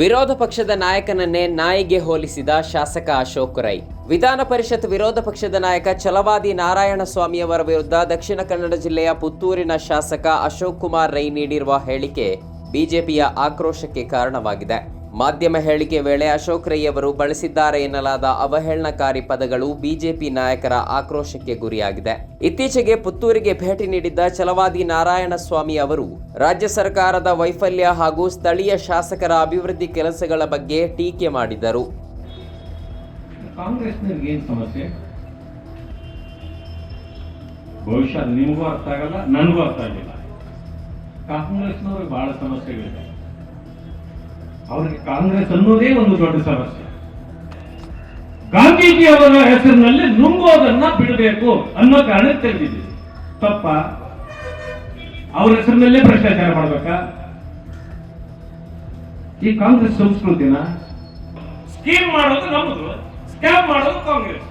ವಿರೋಧ ಪಕ್ಷದ ನಾಯಕನನ್ನೇ ನಾಯಿಗೆ ಹೋಲಿಸಿದ ಶಾಸಕ ಅಶೋಕ್ ರೈ. ವಿಧಾನ ಪರಿಷತ್ ವಿರೋಧ ಪಕ್ಷದ ನಾಯಕ ಚಲವಾದಿ ನಾರಾಯಣ ಸ್ವಾಮಿಯವರ ವಿರುದ್ಧ ದಕ್ಷಿಣ ಕನ್ನಡ ಜಿಲ್ಲೆಯ ಪುತ್ತೂರಿನ ಶಾಸಕ ಅಶೋಕ್ ಕುಮಾರ್ ರೈ ನೀಡಿರುವ ಹೇಳಿಕೆ ಬಿಜೆಪಿಯ ಆಕ್ರೋಶಕ್ಕೆ ಕಾರಣವಾಗಿದೆ. ಮಾಧ್ಯಮ ಹೇಳಿಕೆ ವೇಳೆ ಅಶೋಕ್ ರೈ ಅವರು ಬಳಸಿದ್ದಾರೆ ಎನ್ನಲಾದ ಅವಹೇಳನಕಾರಿ ಪದಗಳು ಬಿಜೆಪಿ ನಾಯಕರ ಆಕ್ರೋಶಕ್ಕೆ ಗುರಿಯಾಗಿದೆ. ಇತ್ತೀಚೆಗೆ ಪುತ್ತೂರಿಗೆ ಭೇಟಿ ನೀಡಿದ್ದ ಛಲವಾದಿ ನಾರಾಯಣ ಸ್ವಾಮಿ ಅವರು ರಾಜ್ಯ ಸರ್ಕಾರದ ವೈಫಲ್ಯ ಹಾಗೂ ಸ್ಥಳೀಯ ಶಾಸಕರ ಅಭಿವೃದ್ಧಿ ಕೆಲಸಗಳ ಬಗ್ಗೆ ಟೀಕೆ ಮಾಡಿದರು. ಭವಿಷ್ಯ ನಿಮಗೂ ಅರ್ಥ ಆಗಲ್ಲ, ನನಗೂ ಅರ್ಥ ಆಗಿಲ್ಲ. ಕಾಂಗ್ರೆಸ್ನವ್ರಿಗೆ ಬಹಳ ಸಮಸ್ಯೆಗಳಿದೆ. ಅವ್ರಿಗೆ ಕಾಂಗ್ರೆಸ್ ಅನ್ನೋದೇ ಒಂದು ದೊಡ್ಡ ಸಮಸ್ಯೆ. ಗಾಂಧೀಜಿ ಅವರ ಹೆಸರಿನಲ್ಲಿ ನುಂಗೋದನ್ನ ಬಿಡಬೇಕು ಅನ್ನೋ ಕಾರಣ ತೆಗೆದಿದ್ದೀವಿ. ತಪ್ಪ. ಅವ್ರ ಹೆಸರಿನಲ್ಲೇ ಭ್ರಷ್ಟಾಚಾರ ಮಾಡ್ಬೇಕಾ? ಈ ಕಾಂಗ್ರೆಸ್ ಸಂಸ್ಕೃತಿನ ಸ್ಕೀಮ್ ಮಾಡೋದು ನಮ್ಮದು ಸ್ಕ್ಯಾಮ್ ಮಾಡೋದು ಕಾಂಗ್ರೆಸ್.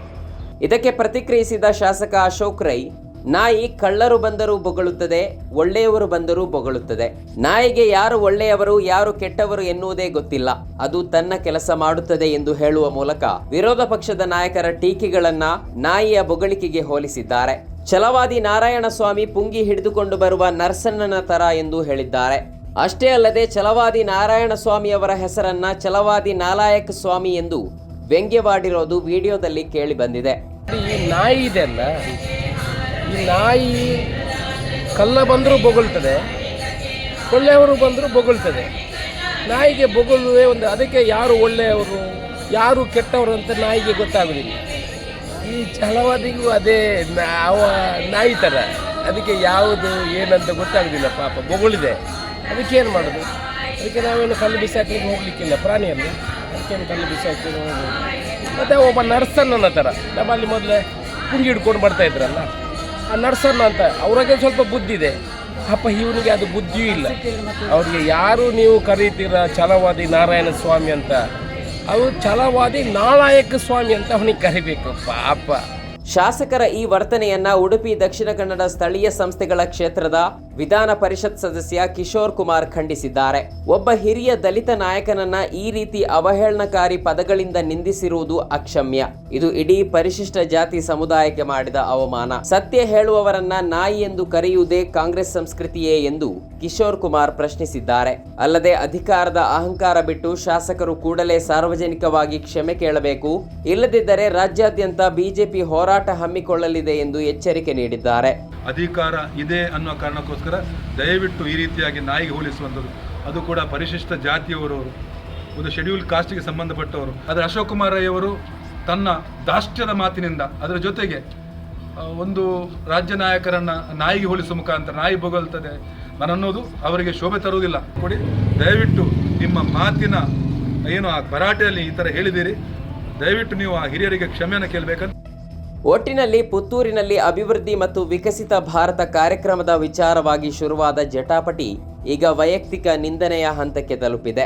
ಇದಕ್ಕೆ ಪ್ರತಿಕ್ರಿಯಿಸಿದ ಶಾಸಕ ಅಶೋಕ್ ರೈ ನಾಯಿ ಕಳ್ಳರು ಬಂದರೂ ಬೊಗಳುತ್ತದೆ, ಒಳ್ಳೆಯವರು ಬಂದರೂ ಬೊಗಳುತ್ತದೆ. ನಾಯಿಗೆ ಯಾರು ಒಳ್ಳೆಯವರು, ಯಾರು ಕೆಟ್ಟವರು ಎನ್ನುವುದೇ ಗೊತ್ತಿಲ್ಲ. ಅದು ತನ್ನ ಕೆಲಸ ಮಾಡುತ್ತದೆ ಎಂದು ಹೇಳುವ ಮೂಲಕ ವಿರೋಧ ಪಕ್ಷದ ನಾಯಕರ ಟೀಕೆಗಳನ್ನ ನಾಯಿಯ ಬೊಗಳಿಕೆಗೆ ಹೋಲಿಸಿದ್ದಾರೆ. ಛಲವಾದಿ ನಾರಾಯಣ ಸ್ವಾಮಿ ಪುಂಗಿ ಹಿಡಿದುಕೊಂಡು ಬರುವ ನರ್ಸಣ್ಣನ ತರ ಎಂದು ಹೇಳಿದ್ದಾರೆ. ಅಷ್ಟೇ ಅಲ್ಲದೆ ಛಲವಾದಿ ನಾರಾಯಣ ಸ್ವಾಮಿಯವರ ಹೆಸರನ್ನ ಛಲವಾದಿ ನಾಲಾಯಕ ಸ್ವಾಮಿ ಎಂದು ವ್ಯಂಗ್ಯವಾಡಿರೋದು ವಿಡಿಯೋದಲ್ಲಿ ಕೇಳಿ ಬಂದಿದೆ. ಈ ನಾಯಿ ಇದೆ ಅಲ್ಲ? ಈ ನಾಯಿ ಕಲ್ಲ ಬಂದರೂ ಬೊಗಳ್ತದೆ, ಒಳ್ಳೆಯವರು ಬಂದರೂ ಬೊಗಳ್ತದೆ. ನಾಯಿಗೆ ಬೊಗಳುವೆ ಒಂದು, ಅದಕ್ಕೆ ಯಾರು ಒಳ್ಳೆಯವರು, ಯಾರು ಕೆಟ್ಟವರು ಅಂತ ನಾಯಿಗೆ ಗೊತ್ತಾಗೋದಿಲ್ಲ. ಈ ಛಲವಾದಿಗೂ ಅದೇ ಅವ ನಾಯಿ ಥರ ಅದಕ್ಕೆ ಯಾವುದು ಏನಂತ ಗೊತ್ತಾಗೋದಿಲ್ಲ ಪಾಪ, ಬೊಗಳಿದೆ. ಅದಕ್ಕೆ ಏನು ಮಾಡೋದು? ಅದಕ್ಕೆ ನಾವೇನು ಕಲ್ಲು ಬಿಸಾಕ್ಲಿಕ್ಕೆ ಹೋಗಲಿಕ್ಕಿಲ್ಲ ಪ್ರಾಣಿಯಲ್ಲಿ. ಅದಕ್ಕೇನು ಕಲ್ಲು ಬಿಸಾಕಿ ಹೋಗ್ಬೋದು ಮತ್ತು ಒಬ್ಬ ನರ್ಸನ್ನ ಥರ ನಮ್ಮಲ್ಲಿ ಮೊದಲೇ ಪುಂಗಿ ಹಿಡ್ಕೊಂಡು ಬರ್ತಾ ನರ್ಸಣ್ಣ ಅಂತ, ಅವ್ರಿಗೆ ಸ್ವಲ್ಪ ಬುದ್ಧಿ ಇದೆ. ಅಪ್ಪ ಇವರಿಗೆ ಅದು ಬುದ್ಧಿಯೂ ಇಲ್ಲ. ಅವ್ರಿಗೆ ಯಾರು ನೀವು ಕರೀತೀರ ಛಲವಾದಿ ನಾರಾಯಣ ಸ್ವಾಮಿ ಅಂತ? ಅವರು ಛಲವಾದಿ ನಾಲಾಯಕ ಸ್ವಾಮಿ ಅಂತ ಅವನಿಗೆ ಕರಿಬೇಕು, ಪಾಪ. ಶಾಸಕರ ಈ ವರ್ತನೆಯನ್ನ ಉಡುಪಿ ದಕ್ಷಿಣ ಕನ್ನಡ ಸ್ಥಳೀಯ ಸಂಸ್ಥೆಗಳ ಕ್ಷೇತ್ರದ ವಿಧಾನ ಪರಿಷತ್ ಸದಸ್ಯ ಕಿಶೋರ್ ಕುಮಾರ್ ಖಂಡಿಸಿದ್ದಾರೆ. ಒಬ್ಬ ಹಿರಿಯ ದಲಿತ ನಾಯಕನನ್ನ ಈ ರೀತಿ ಅವಹೇಳನಕಾರಿ ಪದಗಳಿಂದ ನಿಂದಿಸಿರುವುದು ಅಕ್ಷಮ್ಯ. ಇದು ಇಡೀ ಪರಿಶಿಷ್ಟ ಜಾತಿ ಸಮುದಾಯಕ್ಕೆ ಮಾಡಿದ ಅವಮಾನ. ಸತ್ಯ ಹೇಳುವವರನ್ನ ನಾಯಿ ಎಂದು ಕರೆಯುವುದೇ ಕಾಂಗ್ರೆಸ್ ಸಂಸ್ಕೃತಿಯೇ ಎಂದು ಕಿಶೋರ್ ಕುಮಾರ್ ಪ್ರಶ್ನಿಸಿದ್ದಾರೆ. ಅಲ್ಲದೆ ಅಧಿಕಾರದ ಅಹಂಕಾರ ಬಿಟ್ಟು ಶಾಸಕರು ಕೂಡಲೇ ಸಾರ್ವಜನಿಕವಾಗಿ ಕ್ಷಮೆ ಕೇಳಬೇಕು. ಇಲ್ಲದಿದ್ದರೆ ರಾಜ್ಯಾದ್ಯಂತ ಬಿಜೆಪಿ ಹೋರಾಟ ಹಮ್ಮಿಕೊಳ್ಳಲಿದೆ ಎಂದು ಎಚ್ಚರಿಕೆ ನೀಡಿದ್ದಾರೆ. ಅಧಿಕಾರ ಇದೆ ಅನ್ನೋ ಕಾರಣಕ್ಕೋಸ್ಕರ ದಯವಿಟ್ಟು ಈ ರೀತಿಯಾಗಿ ನಾಯಿಗೆ ಹೋಲಿಸುವಂಥದ್ದು. ಅದು ಕೂಡ ಪರಿಶಿಷ್ಟ ಜಾತಿಯವರು ಒಂದು ಶೆಡ್ಯೂಲ್ ಕಾಸ್ಟ್ಗೆ ಸಂಬಂಧಪಟ್ಟವರು. ಆದರೆ ಅಶೋಕ್ ಕುಮಾರ್ ರೈಯವರು ತನ್ನ ದಾಷ್ಟ್ಯದ ಮಾತಿನಿಂದ ಅದರ ಜೊತೆಗೆ ಒಂದು ರಾಜ್ಯ ನಾಯಕರನ್ನು ನಾಯಿಗೆ ಹೋಲಿಸುವ ಮುಖಾಂತರ ನಾಯಿ ನಾನು ಅನ್ನೋದು ಅವರಿಗೆ ಶೋಭೆ ತರುವುದಿಲ್ಲ. ಕೊಡಿ, ದಯವಿಟ್ಟು ನಿಮ್ಮ ಮಾತಿನ, ಏನು ಆ ಭರಾಟೆಯಲ್ಲಿ ಈ ಥರ ಹೇಳಿದ್ದೀರಿ, ದಯವಿಟ್ಟು ನೀವು ಆ ಹಿರಿಯರಿಗೆ ಕ್ಷಮೆಯನ್ನು ಕೇಳಬೇಕಂತ ಒಟ್ಟಿನಲ್ಲಿ ಪುತ್ತೂರಿನಲ್ಲಿ ಅಭಿವೃದ್ಧಿ ಮತ್ತು ವಿಕಸಿತ ಭಾರತ ಕಾರ್ಯಕ್ರಮದ ವಿಚಾರವಾಗಿ ಶುರುವಾದ ಜಟಾಪಟಿ ಈಗ ವೈಯಕ್ತಿಕ ನಿಂದನೆಯ ಹಂತಕ್ಕೆ ತಲುಪಿದೆ.